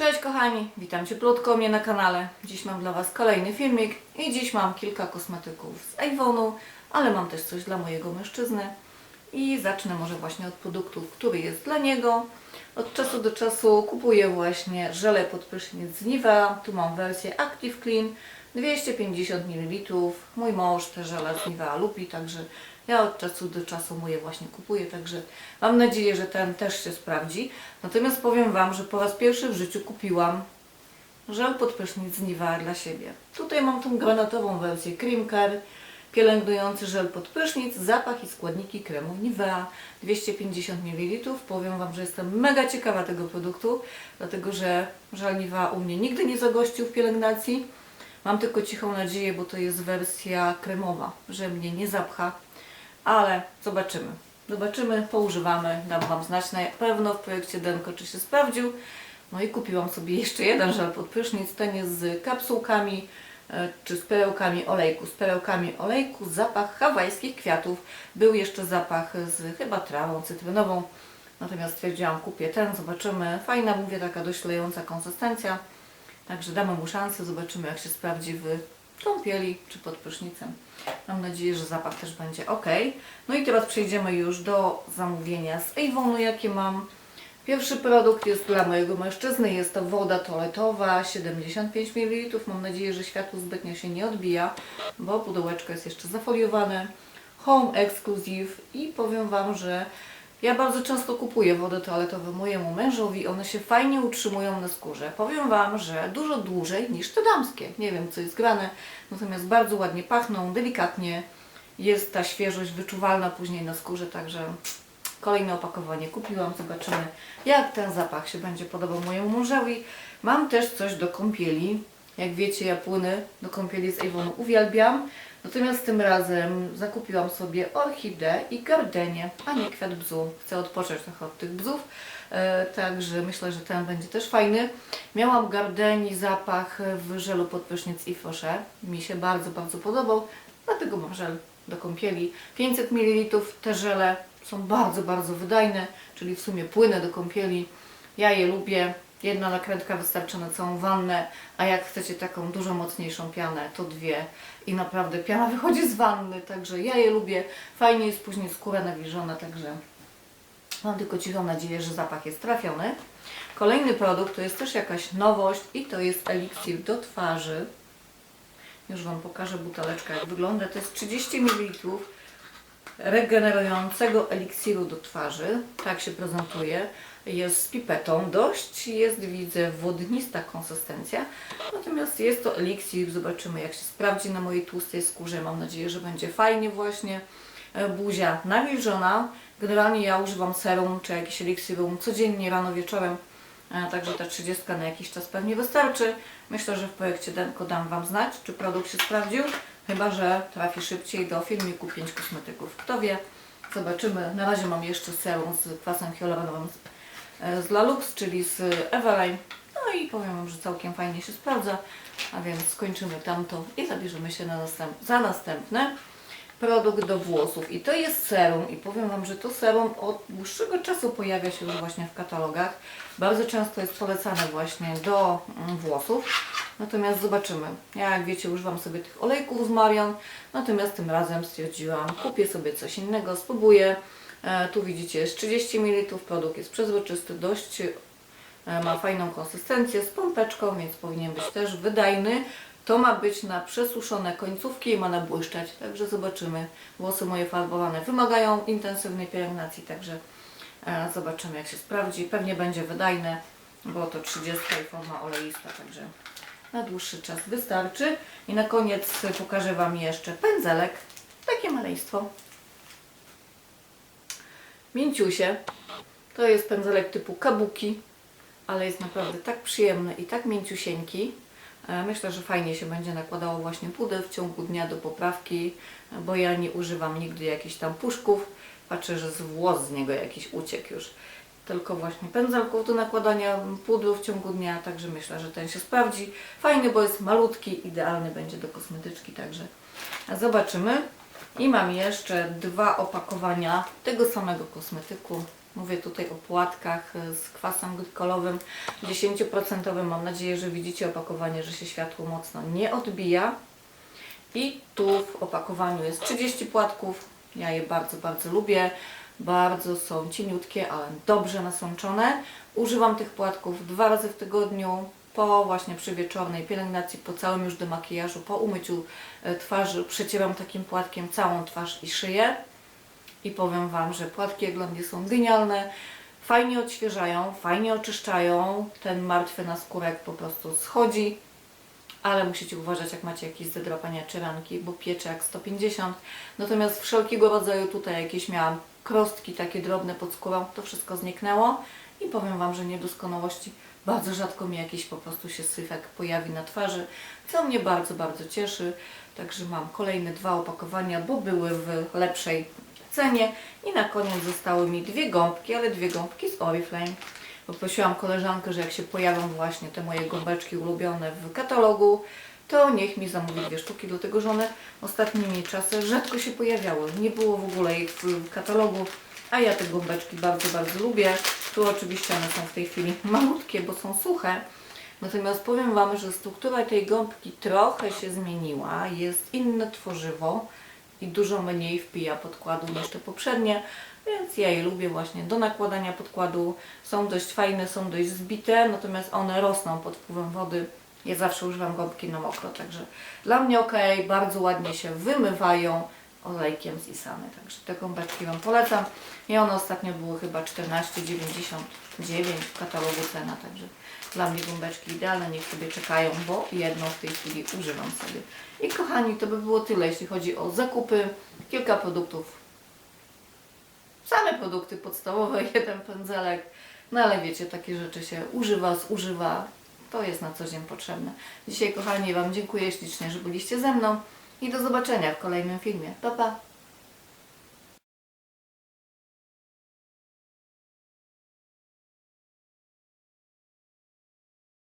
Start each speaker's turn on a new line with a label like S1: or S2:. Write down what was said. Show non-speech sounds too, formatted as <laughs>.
S1: Cześć kochani, witam cieplutko mnie na kanale. Dziś mam dla Was kolejny filmik i dziś mam kilka kosmetyków z Avonu, ale mam też coś dla mojego mężczyzny. I zacznę może właśnie od produktu, który jest dla niego. Od czasu do czasu kupuję właśnie żele pod prysznic z. Tu mam wersję Active Clean 250 ml. Mój mąż te żele z lubi, także ja od czasu do czasu mu je właśnie kupuję, także mam nadzieję, że ten też się sprawdzi. Natomiast powiem Wam, że po raz pierwszy w życiu kupiłam żel pod prysznic z Nivea dla siebie. Tutaj mam tą granatową wersję Cream Care, pielęgnujący żel pod prysznic, zapach i składniki kremu Nivea 250 ml. Powiem Wam, że jestem mega ciekawa tego produktu, dlatego że żel Nivea u mnie nigdy nie zagościł w pielęgnacji. Mam tylko cichą nadzieję, bo to jest wersja kremowa, że mnie nie zapcha, ale zobaczymy. Zobaczymy, poużywamy, dam Wam znać na pewno w projekcie Denko, czy się sprawdził. No i kupiłam sobie jeszcze jeden żel pod prysznic, ten jest z kapsułkami, e, czy z perełkami olejku. Z perełkami olejku, zapach hawajskich kwiatów. Był jeszcze zapach z chyba trawą cytrynową, natomiast stwierdziłam, kupię ten, zobaczymy. Fajna, mówię, taka dość lejąca konsystencja. Także damy mu szansę, zobaczymy jak się sprawdzi w kąpieli czy pod prysznicem. Mam nadzieję, że zapach też będzie ok. No i teraz przejdziemy już do zamówienia z Avonu, jakie mam. Pierwszy produkt jest dla mojego mężczyzny, jest to woda toaletowa 75 ml. Mam nadzieję, że światło zbytnio się nie odbija, bo pudełeczko jest jeszcze zafoliowane. Home Exclusive i powiem Wam, że ja bardzo często kupuję wodę toaletową mojemu mężowi, one się fajnie utrzymują na skórze. Powiem Wam, że dużo dłużej niż te damskie. Nie wiem co jest grane, natomiast bardzo ładnie pachną, delikatnie. Jest ta świeżość wyczuwalna później na skórze, także kolejne opakowanie kupiłam. Zobaczymy jak ten zapach się będzie podobał mojemu mężowi. Mam też coś do kąpieli. Jak wiecie, ja płyny do kąpieli z Avonu uwielbiam. Natomiast tym razem zakupiłam sobie orchideę i gardenię, a nie kwiat bzu. Chcę odpocząć trochę od tych bzów, e, także myślę, że ten będzie też fajny. Miałam gardeni zapach w żelu pod prysznic i fosze. Mi się bardzo, bardzo podobał, dlatego mam żel do kąpieli. 500 ml te żele są bardzo, bardzo wydajne, czyli w sumie płynę do kąpieli. Ja je lubię. Jedna nakrętka wystarczy na całą wannę, a jak chcecie taką dużo mocniejszą pianę, to dwie. I naprawdę piana wychodzi z wanny, także ja je lubię. Fajnie jest później skóra nawilżona, także mam tylko cichą nadzieję, że zapach jest trafiony. Kolejny produkt to jest też jakaś nowość i to jest eliksir do twarzy. Już Wam pokażę buteleczkę jak wygląda. To jest 30 ml regenerującego eliksiru do twarzy. Tak się prezentuje. Jest z pipetą dość, jest widzę wodnista konsystencja. Natomiast jest to eliksir, zobaczymy jak się sprawdzi na mojej tłustej skórze. Mam nadzieję, że będzie fajnie właśnie. E, Buzia nawilżona. Generalnie ja używam serum czy jakiś eliksirum codziennie rano wieczorem. E, Także ta 30 na jakiś czas pewnie wystarczy. Myślę, że w projekcie Denko dam Wam znać, czy produkt się sprawdził. Chyba, że trafi szybciej do filmiku 5 kosmetyków. Kto wie, zobaczymy. Na razie mam jeszcze serum z kwasem hyaluronowym z, e, z Lalux, czyli z Eveline. No i powiem Wam, że całkiem fajnie się sprawdza. A więc skończymy tamto i zabierzemy się na następ, za następne. Produkt do włosów i to jest serum i powiem Wam, że to serum od dłuższego czasu pojawia się już właśnie w katalogach. Bardzo często jest polecane właśnie do mm, włosów. Natomiast zobaczymy. Ja jak wiecie używam sobie tych olejków z Marion, natomiast tym razem stwierdziłam kupię sobie coś innego, spróbuję. E, tu widzicie jest 30 ml, produkt jest przezroczysty, dość e, ma fajną konsystencję z pompeczką, więc powinien być też wydajny. To ma być na przesuszone końcówki i ma nabłyszczać, także zobaczymy. Włosy moje farbowane wymagają intensywnej pielęgnacji, także e, zobaczymy jak się sprawdzi. Pewnie będzie wydajne, bo to 30 i forma oleista, także na dłuższy czas wystarczy. I na koniec pokażę Wam jeszcze pędzelek, takie maleństwo. Mięciusie, to jest pędzelek typu kabuki, ale jest naprawdę tak przyjemny i tak mięciusieńki. E, Myślę, że fajnie się będzie nakładało właśnie puder w ciągu dnia do poprawki, e, bo ja nie używam nigdy jakichś tam puszków. Patrzę, że z włos z niego jakiś uciekł już. Tylko właśnie pędzelków do nakładania pudru w ciągu dnia, także myślę, że ten się sprawdzi. Fajny, bo jest malutki, idealny będzie do kosmetyczki, także zobaczymy. I mam jeszcze dwa opakowania tego samego kosmetyku. Mówię tutaj o płatkach e, z kwasem glykolowym 10%. Mam nadzieję, że widzicie opakowanie, że się światło mocno nie odbija. I tu w opakowaniu jest 30 płatków. Ja je bardzo, bardzo lubię. Bardzo są cieniutkie, ale dobrze nasączone. Używam tych płatków dwa razy w tygodniu. Po właśnie przy wieczornej pielęgnacji, po całym już demakijażu, po umyciu e, twarzy przecieram takim płatkiem całą twarz i szyję. I powiem Wam, że płatki mnie są genialne. Fajnie odświeżają, fajnie oczyszczają. Ten martwy naskórek po prostu schodzi ale musicie uważać, jak macie jakieś zadrapania czy ranki, bo piecze jak 150. Natomiast wszelkiego rodzaju tutaj jakieś miałam krostki takie drobne pod skórą, to wszystko zniknęło i powiem Wam, że niedoskonałości bardzo rzadko mi jakiś po prostu się syfek pojawi na twarzy, co mnie bardzo, bardzo cieszy. Także mam kolejne dwa opakowania, bo były w lepszej cenie i na koniec zostały mi dwie gąbki, ale dwie gąbki z Oriflame. Poprosiłam koleżankę, że jak się pojawią właśnie te moje gąbeczki ulubione w katalogu, to niech mi zamówi dwie sztuki, dlatego że one ostatnimi czasy rzadko się pojawiały. Nie było w ogóle ich w katalogu, a ja te gąbeczki bardzo, bardzo lubię. Tu oczywiście one są w tej chwili malutkie, bo są suche. Natomiast powiem Wam, że struktura tej gąbki trochę się zmieniła. Jest inne tworzywo i dużo mniej wpija podkładu niż te poprzednie, więc ja je lubię właśnie do nakładania podkładu. Są dość fajne, są dość zbite, natomiast one rosną pod wpływem wody. Ja zawsze używam gąbki na mokro, także dla mnie ok, bardzo ładnie się wymywają olejkiem z Isany, także te gąbeczki Wam polecam. I one ostatnio były chyba 14,99 w katalogu cena, także dla mnie gąbeczki idealne, niech sobie czekają, bo jedną w tej chwili używam sobie. I kochani, to by było tyle, jeśli chodzi o zakupy. Kilka produktów same produkty podstawowe, <laughs> jeden pędzelek, no ale wiecie, takie rzeczy się używa, zużywa, to jest na co dzień potrzebne. Dzisiaj kochani Wam dziękuję ślicznie, że byliście ze mną i do zobaczenia w kolejnym filmie. Pa, pa!